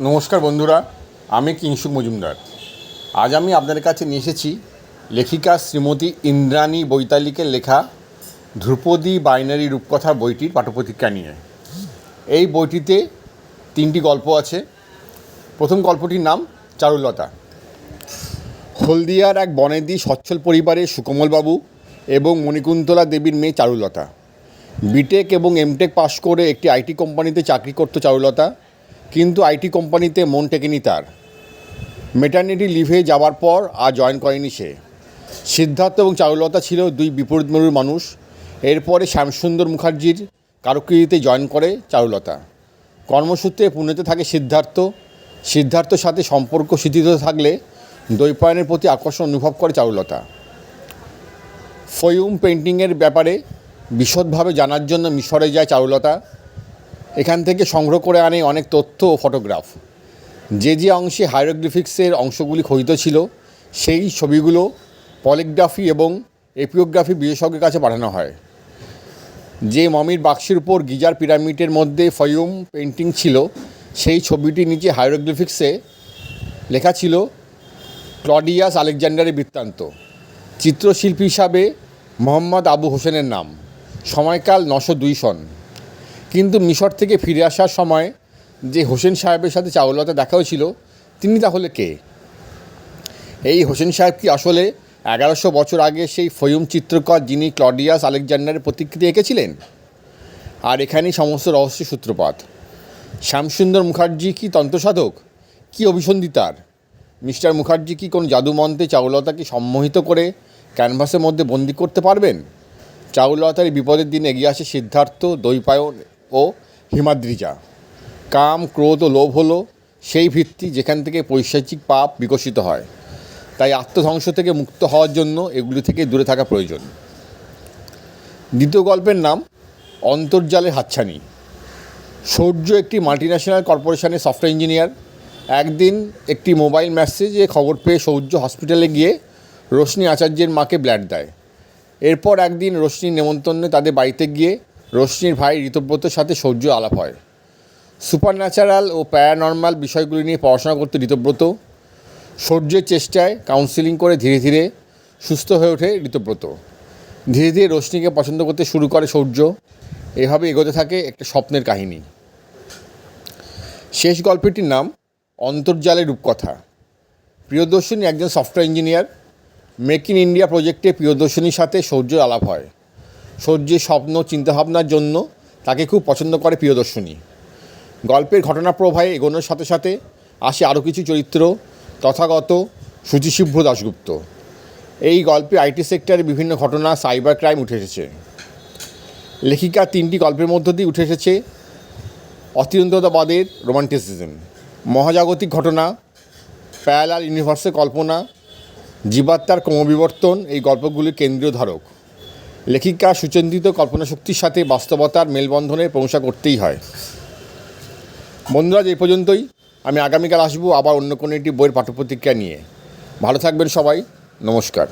নমস্কার বন্ধুরা, আমি কিংসুক মজুমদার। আজ আমি আপনাদের কাছে নিয়ে এসেছি লেখিকা শ্রীমতী ইন্দ্রাণী বৈতালিকের লেখা ধ্রুপদী বাইনারি রূপকথা বইটির পাঠ্যপ্রতিজ্ঞা নিয়ে। এই বইটিতে তিনটি গল্প আছে। প্রথম গল্পটির নাম চারুলতা। হলদিয়ার এক বনেদি সচ্ছল পরিবারের সুকমলবাবু এবং মণিকুন্তলা দেবীর মেয়ে চারুলতা। বিটেক এবং এমটেক পাশ করে একটি আইটি কোম্পানিতে চাকরি করতো চারুলতা। কিন্তু আইটি কোম্পানিতে মন টেকেনি তার। মেটার্নিটি লিভে যাওয়ার পর আর জয়েন করেনি সে। সিদ্ধার্থ এবং চারুলতা ছিল দুই বিপরীত মেরুর মানুষ। এরপরে শ্যামসুন্দর মুখার্জির কারকিরিতে জয়েন করে চারুলতা। কর্মসূত্রে পুনেতে থাকে সিদ্ধার্থ। সিদ্ধার্থর সাথে সম্পর্ক শিথিত থাকলে দ্বৈপায়নের প্রতি আকর্ষণ অনুভব করে চারুলতা। ফয়ুম পেন্টিংয়ের ব্যাপারে বিশদভাবে জানার জন্য মিশরে যায় চারুলতা। এখান থেকে সংগ্রহ করে আনে অনেক তথ্য ও ফটোগ্রাফ। যে যে অংশে হাইরোগ্লিফিক্সের অংশগুলি খোদিত ছিল, সেই ছবিগুলো পলিগ্রাফি এবং এপিওগ্রাফি বিশেষজ্ঞের কাছে পাঠানো হয়। যে মমির বাক্সের উপর গিজার পিরামিডের মধ্যে ফয়ুম পেন্টিং ছিল, সেই ছবিটির নিচে হাইরোগ্লিফিক্সে লেখা ছিল, ক্লডিয়াস আলেকজান্ডারের বৃত্তান্ত। চিত্রশিল্পী হিসাবে মোহাম্মদ আবু হোসেনের নাম। সময়কাল নশো দুই সন। কিন্তু মিশর থেকে ফিরে আসার সময় যে হোসেন সাহেবের সাথে চাউলতা দেখা হয়েছিল, তিনি তাহলে কে? এই হোসেন সাহেব কি আসলে এগারোশো বছর আগে সেই ফয়ুম চিত্রকর যিনি ক্লডিয়াস আলেকজান্ডারের প্রতিকৃতি এঁকেছিলেন? আর এখানেই সমস্ত রহস্য সূত্রপাত। শ্যামসুন্দর মুখার্জি কি তন্ত্রসাধক? কি অভিসন্ধি তার? মিস্টার মুখার্জি কি কোনো জাদুমন্ত্রে চাউলতাকে সম্মোহিত করে ক্যানভাসের মধ্যে বন্দি করতে পারবেন? চাউলতার বিপদের দিন এগিয়ে আসে সিদ্ধার্থ, দৈপায়ন ও হিমাদ্রিজা। কাম, ক্রোধ ও লোভ হলো সেই ভিত্তি যেখান থেকে পৈশাচিক পাপ বিকশিত হয়। তাই আত্মধ্বংস থেকে মুক্ত হওয়ার জন্য এগুলি থেকে দূরে থাকা প্রয়োজন। দ্বিতীয় গল্পের নাম অন্তর্জালের হাতছানি। সৌর্য একটি মাল্টিন্যাশনাল কর্পোরেশনের সফটওয়্যার ইঞ্জিনিয়ার একদিন একটি মোবাইল মেসেজে খবর পেয়ে সৌর্য হসপিটালে গিয়ে রোশনি আচার্যের মাকে ব্লাড দেয়। এরপর একদিন রোশনির নেমন্তন্নে তাদের বাড়িতে গিয়ে রোশনির ভাই ঋতব্রতের সাথে সৌর্য আলাপ হয়। সুপার ন্যাচারাল ও প্যারানর্মাল বিষয়গুলি নিয়ে পড়াশোনা করতে ঋতব্রত। সৌর্যের চেষ্টায় কাউন্সিলিং করে ধীরে ধীরে সুস্থ হয়ে ওঠে ঋতব্রত। ধীরে ধীরে রোশনিকে পছন্দ করতে শুরু করে সৌর্য। এভাবে এগোতে থাকে একটা স্বপ্নের কাহিনী। শেষ গল্পটির নাম অন্তর্জালের রূপকথা। প্রিয়দর্শনী একজন software engineer make in India প্রজেক্টে প্রিয়দর্শনীর সাথে সৌর্যের আলাপ হয়। সৌর্যের স্বপ্ন, চিন্তাভাবনার জন্য তাকে খুব পছন্দ করে প্রিয়দর্শনী। গল্পের ঘটনা প্রবাহে এগোনোর সাথে সাথে আসে আরও কিছু চরিত্র, তথাগত সুচিশুভ্র দাশগুপ্ত। এই গল্পে আইটি সেক্টরে বিভিন্ন ঘটনা, সাইবার ক্রাইম উঠে এসেছে। লেখিকা তিনটি গল্পের মধ্য দিয়ে উঠে এসেছে অতিরন্ততাবাদের রোমান্টিসিজম। মহাজাগতিক ঘটনা, প্যারালাল ইউনিভার্সের কল্পনা, জীবাত্মার ক্রমবিবর্তন, এই গল্পগুলির কেন্দ্রীয় ধারক। লেখিকা সুচিন্তিত কল্পনা শক্তির সাথে বাস্তবতার মেলবন্ধনের প্রশংসা করতেই হয়। বন্ধুরা এই পর্যন্তই। আমি আগামীকাল আসব আবার অন্য কোনো একটি বইয়ের পাঠ্যপ্রতিক্রিয়া নিয়ে। ভালো থাকবেন সবাই। নমস্কার।